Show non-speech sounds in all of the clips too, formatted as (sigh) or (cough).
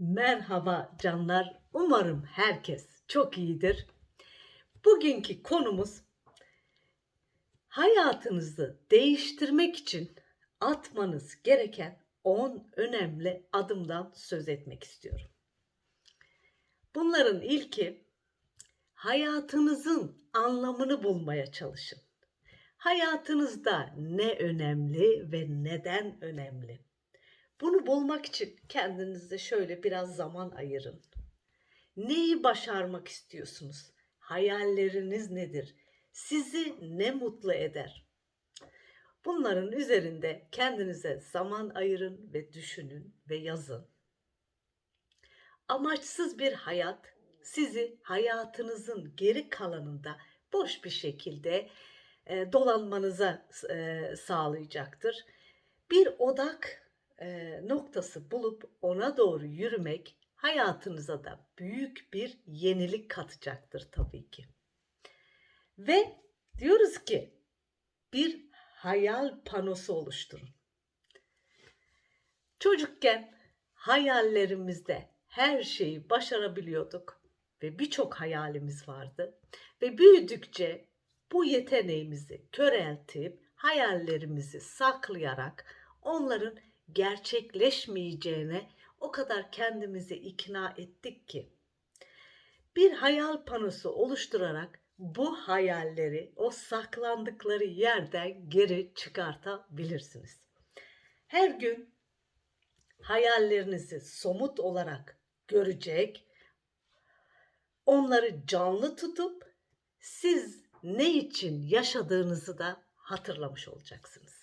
Merhaba canlar. Umarım herkes çok iyidir. Bugünkü konumuz hayatınızı değiştirmek için atmanız gereken 10 önemli adımdan söz etmek istiyorum. Bunların ilki hayatınızın anlamını bulmaya çalışın. Hayatınızda ne önemli ve neden önemli? Bunu bulmak için kendinize şöyle biraz zaman ayırın. Neyi başarmak istiyorsunuz? Hayalleriniz nedir? Sizi ne mutlu eder? Bunların üzerinde kendinize zaman ayırın ve düşünün ve yazın. Amaçsız bir hayat sizi hayatınızın geri kalanında boş bir şekilde e, dolanmanıza e, sağlayacaktır. Bir odak noktası bulup ona doğru yürümek hayatınıza da büyük bir yenilik katacaktır tabii ki. Ve diyoruz ki bir hayal panosu oluşturun. Çocukken hayallerimizde her şeyi başarabiliyorduk ve birçok hayalimiz vardı ve büyüdükçe bu yeteneğimizi köreltip hayallerimizi saklayarak onların gerçekleşmeyeceğine o kadar kendimizi ikna ettik ki bir hayal panosu oluşturarak bu hayalleri o saklandıkları yerden geri çıkartabilirsiniz. Her gün hayallerinizi somut olarak görecek, onları canlı tutup siz ne için yaşadığınızı da hatırlamış olacaksınız.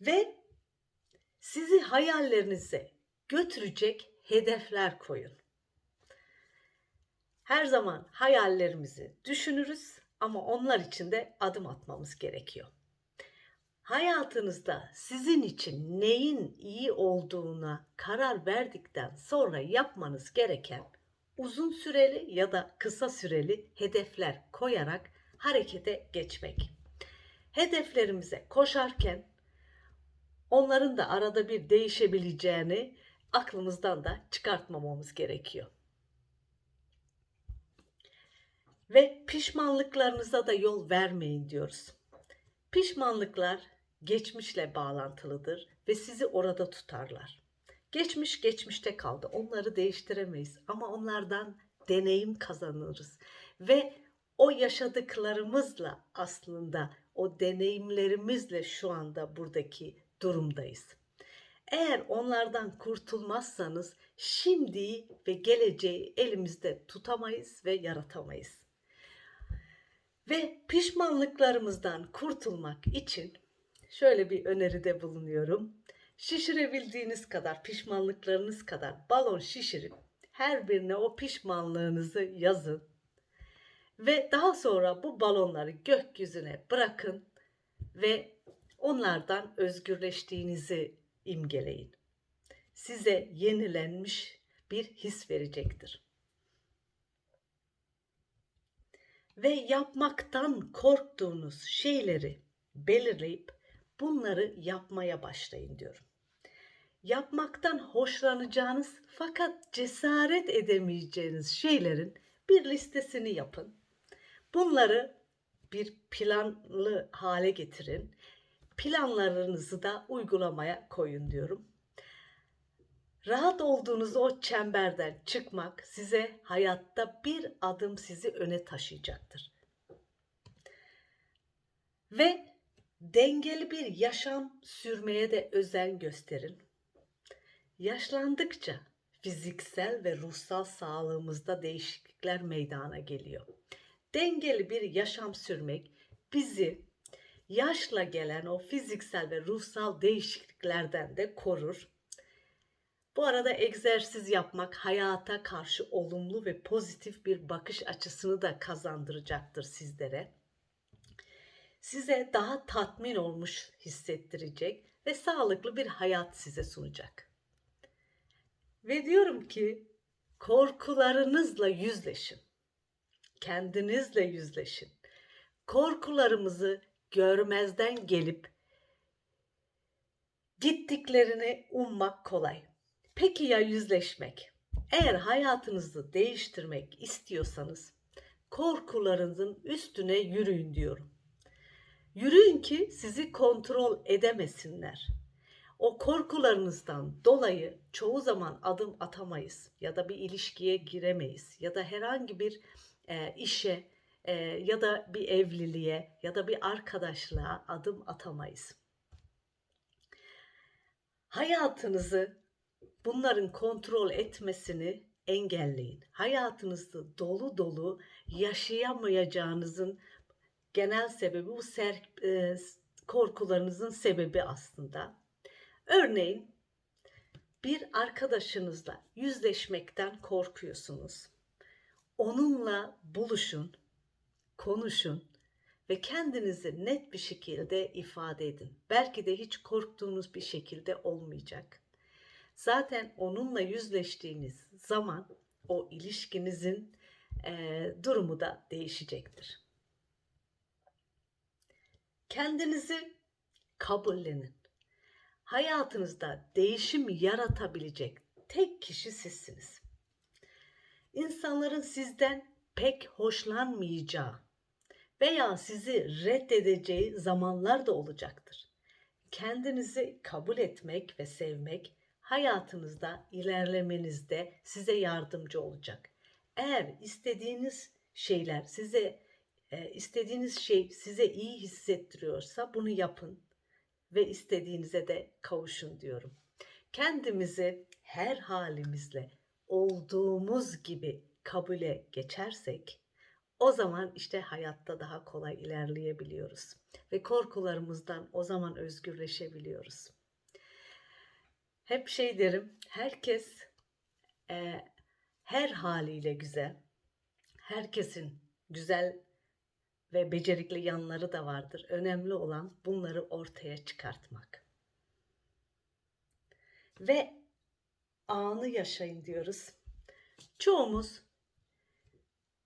Ve sizi hayallerinize götürecek hedefler koyun. Her zaman hayallerimizi düşünürüz ama onlar için de adım atmamız gerekiyor. Hayatınızda sizin için neyin iyi olduğuna karar verdikten sonra yapmanız gereken uzun süreli ya da kısa süreli hedefler koyarak harekete geçmek. Hedeflerimize koşarken onların da arada bir değişebileceğini aklımızdan da çıkartmamamız gerekiyor. Ve pişmanlıklarınıza da yol vermeyin diyoruz. Pişmanlıklar geçmişle bağlantılıdır ve sizi orada tutarlar. Geçmiş geçmişte kaldı. Onları değiştiremeyiz ama onlardan deneyim kazanırız ve o yaşadıklarımızla aslında o deneyimlerimizle şu anda buradaki durumdayız. Eğer onlardan kurtulmazsanız şimdi ve geleceği elimizde tutamayız ve yaratamayız. Ve pişmanlıklarımızdan kurtulmak için şöyle bir öneride bulunuyorum. Şişirebildiğiniz kadar, pişmanlıklarınız kadar balon şişirip her birine o pişmanlığınızı yazın. Ve daha sonra bu balonları gökyüzüne bırakın ve onlardan özgürleştiğinizi imgeleyin. Size yenilenmiş bir his verecektir. Ve yapmaktan korktuğunuz şeyleri belirleyip bunları yapmaya başlayın diyorum. Yapmaktan hoşlanacağınız fakat cesaret edemeyeceğiniz şeylerin bir listesini yapın. Bunları bir planlı hale getirin. Planlarınızı da uygulamaya koyun diyorum. Rahat olduğunuz o çemberden çıkmak size hayatta bir adım sizi öne taşıyacaktır. Ve dengeli bir yaşam sürmeye de özen gösterin. Yaşlandıkça fiziksel ve ruhsal sağlığımızda değişiklikler meydana geliyor. Dengeli bir yaşam sürmek bizi yaşla gelen o fiziksel ve ruhsal değişikliklerden de korur. Bu arada egzersiz yapmak hayata karşı olumlu ve pozitif bir bakış açısını da kazandıracaktır sizlere size daha tatmin olmuş hissettirecek ve sağlıklı bir hayat size sunacak. Ve diyorum ki korkularınızla yüzleşin. Kendinizle yüzleşin. Korkularımızı görmezden gelip Gittiklerini ummak kolay. Peki ya yüzleşmek? Eğer hayatınızı değiştirmek istiyorsanız korkularınızın üstüne yürüyün diyorum. Yürüyün ki sizi kontrol edemesinler. O korkularınızdan dolayı çoğu zaman adım atamayız ya da bir ilişkiye giremeyiz ya da herhangi bir e, işe e, ya da bir evliliğe ya da bir arkadaşlığa adım atamayız. Hayatınızı bunların kontrol etmesini engelleyin. Hayatınızı dolu dolu yaşayamayacağınızın genel sebebi bu ser, e, korkularınızın sebebi aslında. Örneğin bir arkadaşınızla yüzleşmekten korkuyorsunuz. Onunla buluşun, konuşun ve kendinizi net bir şekilde ifade edin. Belki de hiç korktuğunuz bir şekilde olmayacak. Zaten onunla yüzleştiğiniz zaman o ilişkinizin e, durumu da değişecektir. Kendinizi kabullenin. Hayatınızda değişim yaratabilecek tek kişi sizsiniz. İnsanların sizden pek hoşlanmayacağı veya sizi reddedeceği zamanlar da olacaktır. Kendinizi kabul etmek ve sevmek hayatınızda ilerlemenizde size yardımcı olacak. Eğer istediğiniz şeyler size e, istediğiniz şey size iyi hissettiriyorsa bunu yapın ve istediğinize de kavuşun diyorum. Kendimizi her halimizle olduğumuz gibi kabule geçersek o zaman işte hayatta daha kolay ilerleyebiliyoruz ve korkularımızdan o zaman özgürleşebiliyoruz. Hep şey derim, herkes e, her haliyle güzel. Herkesin güzel ve becerikli yanları da vardır. Önemli olan bunları ortaya çıkartmak. Ve anı yaşayın diyoruz. Çoğumuz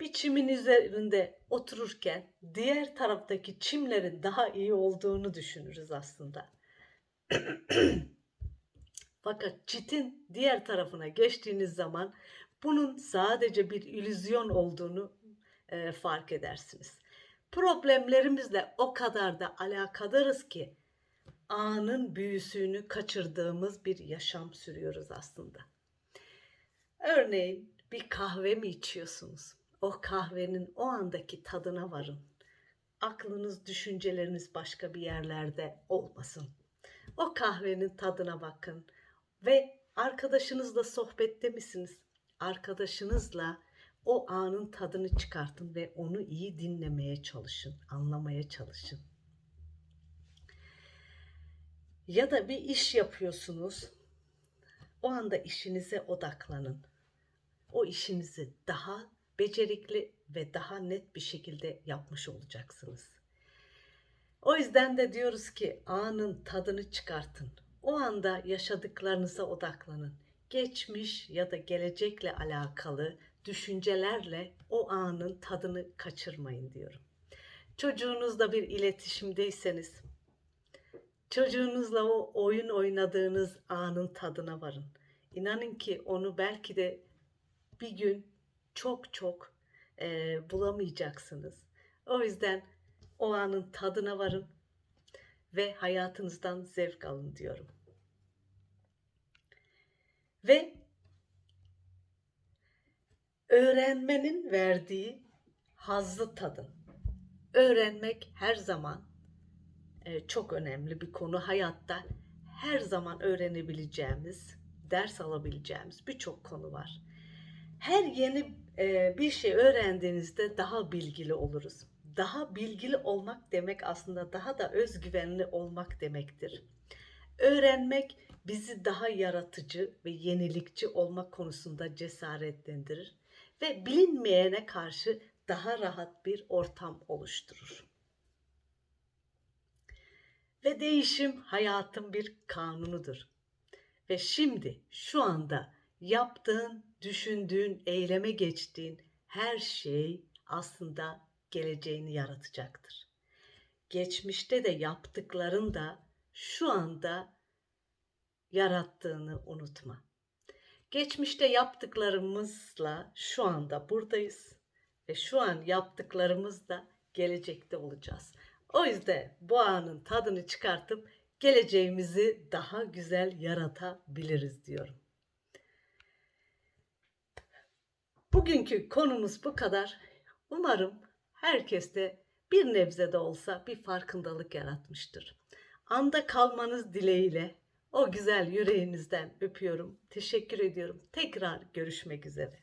bir çimin üzerinde otururken diğer taraftaki çimlerin daha iyi olduğunu düşünürüz aslında. (clears throat) Fakat çitin diğer tarafına geçtiğiniz zaman bunun sadece bir illüzyon olduğunu e, fark edersiniz. Problemlerimizle o kadar da alakadarız ki anın büyüsünü kaçırdığımız bir yaşam sürüyoruz aslında. Örneğin bir kahve mi içiyorsunuz? O kahvenin o andaki tadına varın. Aklınız, düşünceleriniz başka bir yerlerde olmasın. O kahvenin tadına bakın ve arkadaşınızla sohbette misiniz? Arkadaşınızla o anın tadını çıkartın ve onu iyi dinlemeye çalışın, anlamaya çalışın. Ya da bir iş yapıyorsunuz. O anda işinize odaklanın. O işinizi daha becerikli ve daha net bir şekilde yapmış olacaksınız. O yüzden de diyoruz ki anın tadını çıkartın. O anda yaşadıklarınıza odaklanın. Geçmiş ya da gelecekle alakalı düşüncelerle o anın tadını kaçırmayın diyorum. Çocuğunuzla bir iletişimdeyseniz çocuğunuzla o oyun oynadığınız anın tadına varın. İnanın ki onu belki de bir gün çok çok e, bulamayacaksınız. O yüzden o anın tadına varın ve hayatınızdan zevk alın diyorum. Ve öğrenmenin verdiği hazzı tadın. Öğrenmek her zaman e, çok önemli bir konu hayatta. Her zaman öğrenebileceğimiz, ders alabileceğimiz birçok konu var. Her yeni bir şey öğrendiğinizde daha bilgili oluruz. Daha bilgili olmak demek aslında daha da özgüvenli olmak demektir. Öğrenmek bizi daha yaratıcı ve yenilikçi olmak konusunda cesaretlendirir ve bilinmeyene karşı daha rahat bir ortam oluşturur. Ve değişim hayatın bir kanunudur. Ve şimdi şu anda yaptığın, düşündüğün, eyleme geçtiğin her şey aslında geleceğini yaratacaktır. Geçmişte de yaptıkların da şu anda yarattığını unutma. Geçmişte yaptıklarımızla şu anda buradayız ve şu an yaptıklarımızla gelecekte olacağız. O yüzden bu anın tadını çıkartıp geleceğimizi daha güzel yaratabiliriz diyorum. Bugünkü konumuz bu kadar. Umarım herkes de bir nebze de olsa bir farkındalık yaratmıştır. Anda kalmanız dileğiyle o güzel yüreğinizden öpüyorum. Teşekkür ediyorum. Tekrar görüşmek üzere.